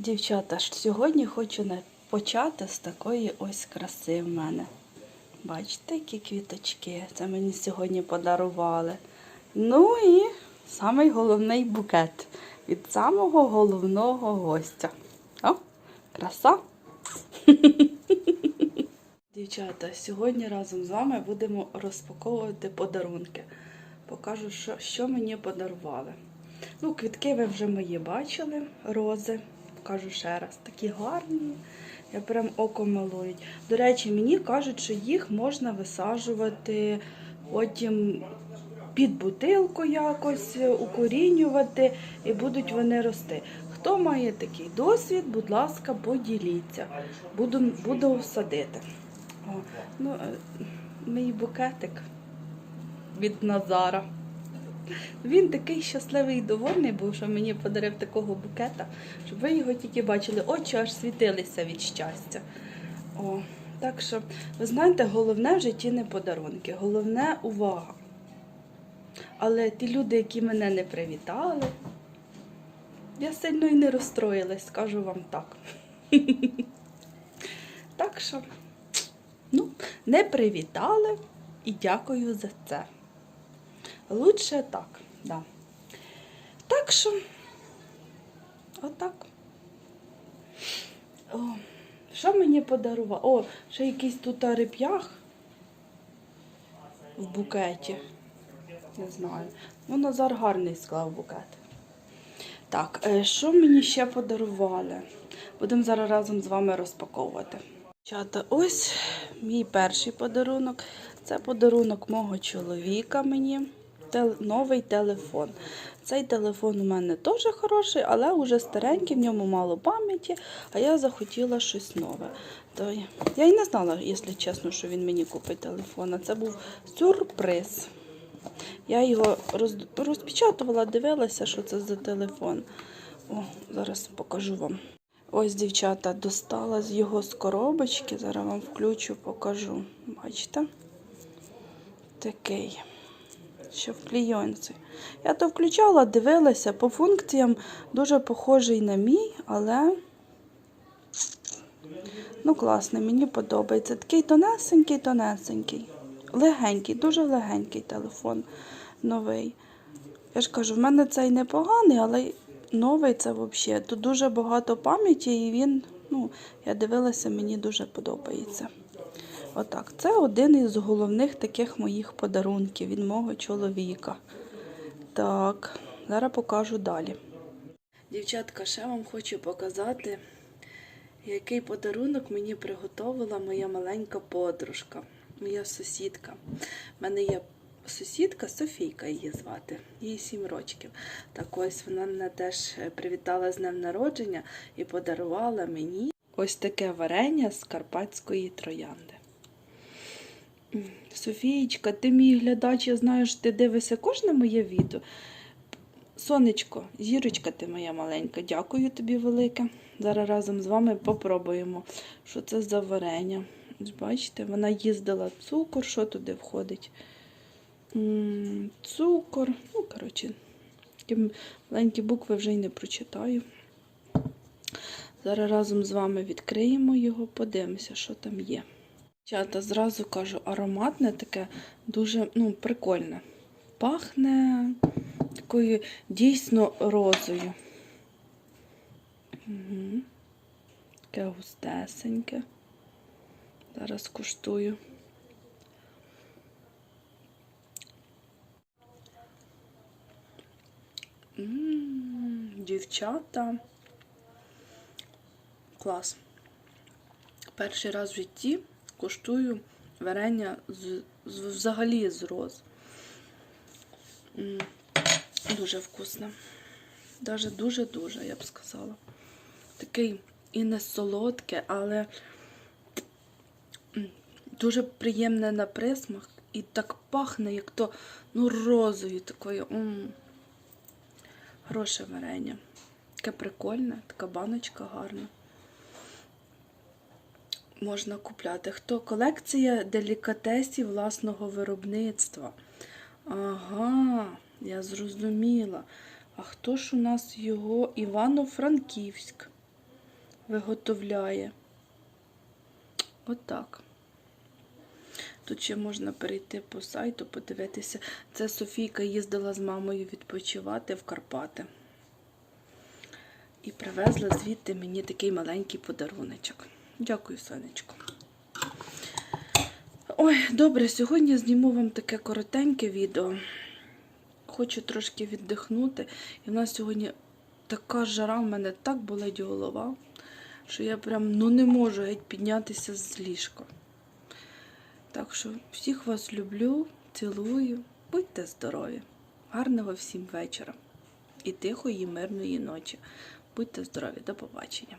Дівчата, сьогодні хочу почати з такої ось краси в мене. Бачите, які квіточки. Це мені сьогодні подарували. Ну і самий головний букет від самого головного гостя. О, краса! Дівчата, сьогодні разом з вами будемо розпаковувати подарунки. Покажу, що, що мені подарували. Ну, квітки ви вже мої бачили, рози. Покажу ще раз. Такі гарні. Я прям око малують. До речі, мені кажуть, що їх можна висаджувати потім під бутилку якось, укорінювати і будуть вони рости. Хто має такий досвід, будь ласка, поділіться. Буду, буду садити. О, ну, е, мій букетик від Назара. Він такий щасливий і довольний був, що мені подарив такого букета, щоб ви його тільки бачили, очі аж світилися від щастя. О, так що, ви знаєте, головне в житті не подарунки, головне увага. Але ті люди, які мене не привітали, я сильно і не розстроїлась, скажу вам так. Так що, ну, не привітали і дякую за це. Лучше так, да. Так що, отак. О, що мені подарував? О, ще якийсь тут реп'ях в букеті. Не знаю. Ну, Назар гарний склав букет. Так, е, що мені ще подарували? Будемо зараз разом з вами розпаковувати. Чата, ось мій перший подарунок. Це подарунок мого чоловіка мені. Новий телефон. Цей телефон у мене теж хороший, але вже старенький, в ньому мало пам'яті, а я захотіла щось нове. То я й не знала, якщо чесно, що він мені купить телефон. А Це був сюрприз. Я його роз... розпечатувала, дивилася, що це за телефон. О, зараз покажу вам. Ось, дівчата, достала з його з коробочки. Зараз вам включу, покажу. Бачите? Такий. Що в клійонці. Я то включала, дивилася, по функціям дуже похожий на мій, але ну класний, мені подобається. Такий тонесенький, тонесенький. Легенький, дуже легенький телефон новий. Я ж кажу, в мене цей непоганий, але новий це взагалі. Тут дуже багато пам'яті, і він, ну, я дивилася, мені дуже подобається. Отак, це один із головних таких моїх подарунків від мого чоловіка. Так, зараз покажу далі. Дівчатка, ще вам хочу показати, який подарунок мені приготувала моя маленька подружка, моя сусідка. У мене є сусідка Софійка її звати, їй 7 років. Так ось вона мене теж привітала з днем народження і подарувала мені ось таке варення з карпатської троянди. Софієчка, ти мій глядач, я знаю, що ти дивишся кожне моє відео. Сонечко, зірочка ти моя маленька, дякую тобі велике. Зараз разом з вами попробуємо, що це за варення. Бачите, вона їздила цукор, що туди входить? Цукор, ну, коротше, маленькі букви вже й не прочитаю. Зараз разом з вами відкриємо його, подивимося, що там є. Чата, зразу кажу, ароматне таке дуже ну, прикольне. Пахне такою дійсно розою. Угу. Таке густесеньке. Зараз куштую. Дівчата. Клас. Перший раз в житті куштую варення з, з- взагалі з роз. Дуже вкусне. Даже дуже-дуже, я б сказала. Такий і не солодке, але дуже приємне на присмак. І так пахне, як то ну, розою такою. Хороше варення. Таке прикольне, така баночка гарна. Можна купляти. Хто колекція делікатесів власного виробництва? Ага, я зрозуміла. А хто ж у нас його Івано-Франківськ? виготовляє. Отак. Тут ще можна перейти по сайту, подивитися. Це Софійка їздила з мамою відпочивати в Карпати. І привезла звідти мені такий маленький подаруночок. Дякую, сонечко. Ой, добре, сьогодні зніму вам таке коротеньке відео. Хочу трошки віддихнути. І в нас сьогодні така жара, в мене так болить голова, що я прям ну, не можу геть піднятися з ліжка. Так що всіх вас люблю, цілую, будьте здорові. Гарного всім вечора і тихої, мирної ночі. Будьте здорові, до побачення.